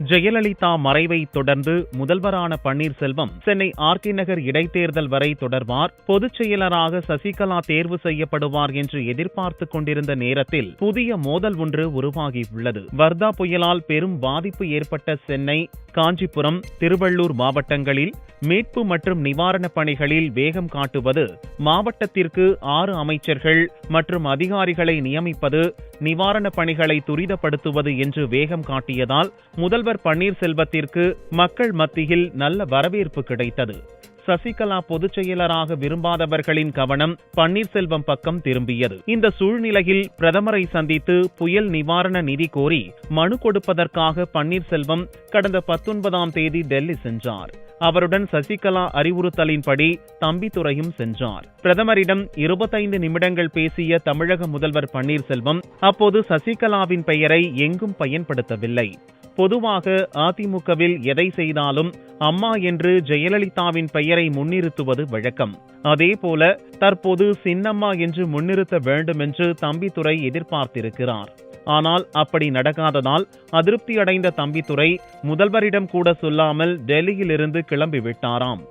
ஜெயலலிதா மறைவை தொடர்ந்து முதல்வரான பன்னீர்செல்வம் சென்னை ஆர்கே நகர் இடைத்தேர்தல் வரை தொடர்வார். பொதுச் செயலராக சசிகலா தேர்வு செய்யப்படுவார் என்று எதிர்பார்த்துக் கொண்டிருந்த நேரத்தில் புதிய மோதல் ஒன்று உருவாகியுள்ளது. வர்தா புயலால் பெரும் பாதிப்பு ஏற்பட்ட சென்னை காஞ்சிபுரம் திருவள்ளூர் மாவட்டங்களில் மீட்பு மற்றும் நிவாரணப் பணிகளில் வேகம் காட்டுவது மாவட்டத்திற்கு ஆறு அமைச்சர்கள் மற்றும் அதிகாரிகளை நியமிப்பது நிவாரணப் பணிகளை துரிதப்படுத்துவது என்று வேகம் காட்டியதால் முதல்வர் முதல்வர் பன்னீர்செல்வத்திற்கு மக்கள் மத்தியில் நல்ல வரவேற்பு கிடைத்தது. சசிகலா பொதுச் செயலராக விரும்பாதவர்களின் கவனம் பன்னீர்செல்வம் பக்கம் திரும்பியது. இந்த சூழ்நிலையில் பிரதமரை சந்தித்து புயல் நிவாரண நிதி கோரி மனு கொடுப்பதற்காக பன்னீர்செல்வம் கடந்த பத்தொன்பதாம் தேதி டெல்லி சென்றார். அவருடன் சசிகலா அறிவுறுத்தலின்படி தம்பித்துறையும் சென்றார். பிரதமரிடம் இருபத்தைந்து நிமிடங்கள் பேசிய தமிழக முதல்வர் பன்னீர்செல்வம் அப்போது சசிகலாவின் பெயரை எங்கும் பயன்படுத்தவில்லை. பொதுவாக அதிமுகவில் எதை செய்தாலும் அம்மா என்று ஜெயலலிதாவின் பெயரை முன்னிறுத்துவது வழக்கம். அதேபோல தற்போது சின்னம்மா என்று முன்னிறுத்த வேண்டும் என்று தம்பித்துறை எதிர்பார்த்திருக்கிறார். ஆனால் அப்படி நடக்காததால் அதிருப்தியடைந்த தம்பித்துறை முதல்வரிடம் கூட சொல்லாமல் டெல்லியிலிருந்து கிளம்பிவிட்டாராம்.